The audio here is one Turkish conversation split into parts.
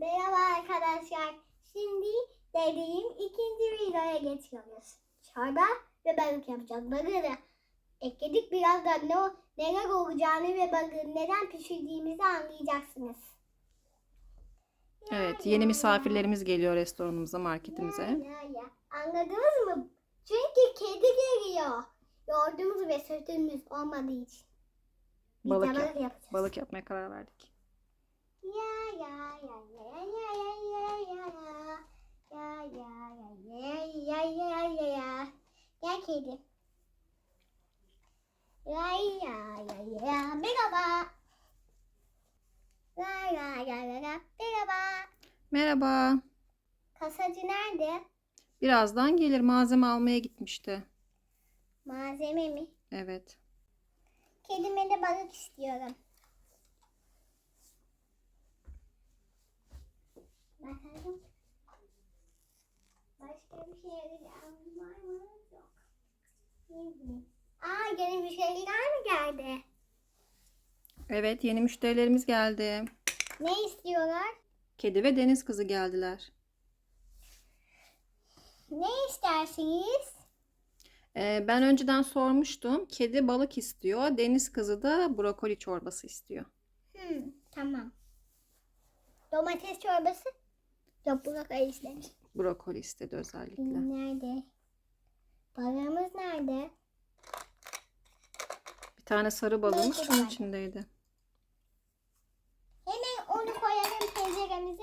Merhaba arkadaşlar. Şimdi dediğim ikinci videoya geçiyoruz. Çorba ve balık yapacağız. Balığı ekledik. Birazdan ne, neler olacağını ve balığı neden pişirdiğimizi anlayacaksınız. Evet, yeni misafirlerimiz geliyor restoranımıza, marketimize. Anladınız mı? Çünkü kedi geliyor. Yoğurdumuz ve sütümüz olmadığı için. Biz balık yap- yapacağız. balık yapmaya karar verdik. Gel kedi. Ya ya ya ya. Merhaba. Ya ya ya ya ya. Merhaba. Merhaba. Kasacı nerede? Birazdan gelir malzeme almaya gitmişti. Malzeme mi? Evet. Kedime de balık istiyorum. Bakalım. Başka bir şey var mı? Yok. Değil. Aa yeni şeyler mi geldi? Evet, yeni müşterilerimiz geldi. Ne istiyorlar? Kedi ve deniz kızı geldiler. Ne istersiniz? Ee, ben önceden sormuştum. Kedi balık istiyor, deniz kızı da brokoli çorbası istiyor. Hmm, tamam. Domates çorbası? Yok kadar istemiş. Brokoli istedi özellikle. Nerede? Balığımız nerede? Bir tane sarı balığımız Belki şunun var. içindeydi. Hemen onu koyalım tenceremize.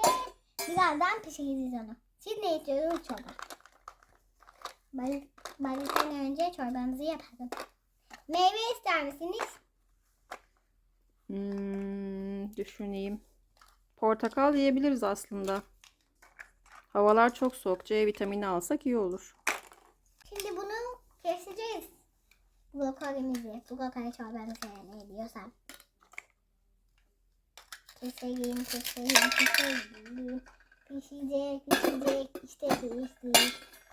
Birazdan pişireceğiz onu. Siz ne istiyorsunuz çorba? Balık, balıktan önce çorbamızı yapalım. Meyve ister misiniz? Hmm, düşüneyim. Portakal yiyebiliriz aslında. Havalar çok soğuk. C vitamini alsak iyi olur. Şimdi bunu keseceğiz. Brokolimizi, brokoli çorbamızı ne diyorsam. Keselim, keselim, keselim. Pişecek, pişecek, işte pişti.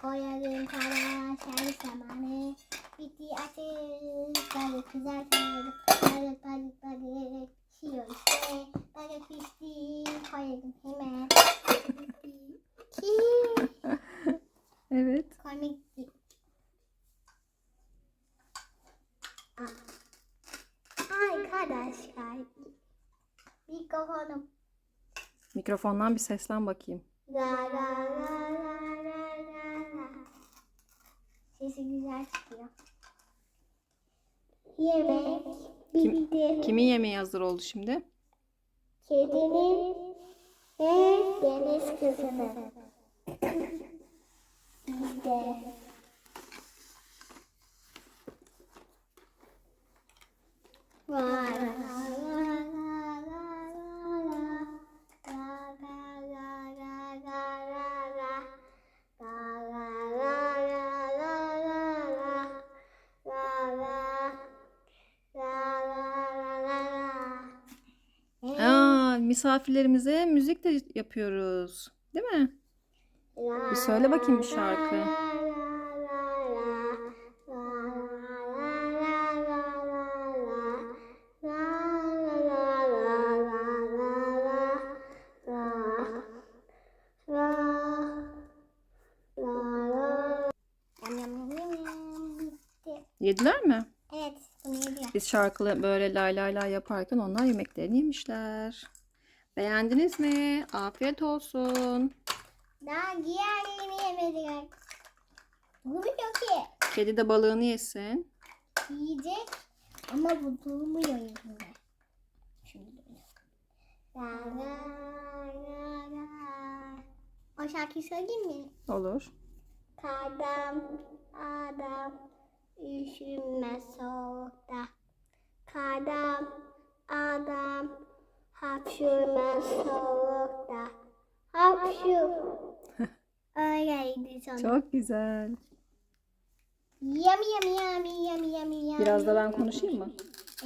Koyalım tava, servis zamanı. Bitti ateş, balık kızartalım. Balık, balık, balık. Pişiyor işte. Balık pişti, koyalım hemen. Evet. Komik değil. Arkadaşlar mikrofonum Mikrofondan bir seslen bakayım. la la la la la la la sesi güzel çıkıyor. Yemek Kim-. Kimin yemeği hazır oldu şimdi? Kedinin ve deniz kızının. Bizde. Vay. Aa, misafirlerimize müzik de yapıyoruz. Değil mi? Bir söyle bakayım bir şarkı. Yediler mi? Evet, bunu. Biz şarkılı böyle lay lay lay yaparken onlar yemeklerini yemişler. Beğendiniz mi? Afiyet olsun. Daha diğerlerini yemediler. Bunu çok iyi. Kedi de balığını yesin. Yiyecek ama bu durmuyor yerinde. Şimdi. La la la la. O şarkıyı söyleyeyim mi? Olur. Kadam adam üşüme soğukta. Kadam adam hapşurma soğukta. Hapşur. Öyleydi sonra. Çok güzel. Yami yami yami yami yami yami. Biraz da ben konuşayım mı?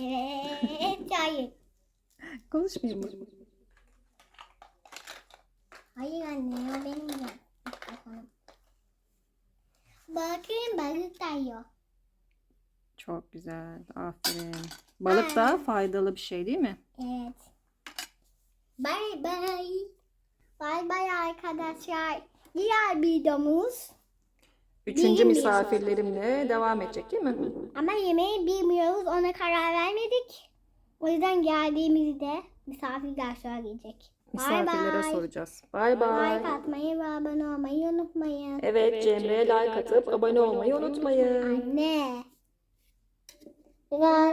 Evet, hayır. Konuşmayayım mı? Hayır anne, o benim mikrofonum. Bakın balık da yiyor. Çok güzel. Aferin. Balık da faydalı bir şey değil mi? Evet. Bye bye. Bay bay arkadaşlar. Diğer videomuz Üçüncü Bilmiyorum. misafirlerimle devam edecek değil mi? ama yemeği bilmiyoruz ona karar vermedik. O yüzden geldiğimizde misafirler söyleyecek. Bay Misafirlere bay. soracağız. Bay bay. Like atmayı ve abone olmayı unutmayın. Evet Cemre like atıp abone olmayı unutmayın. Anne. La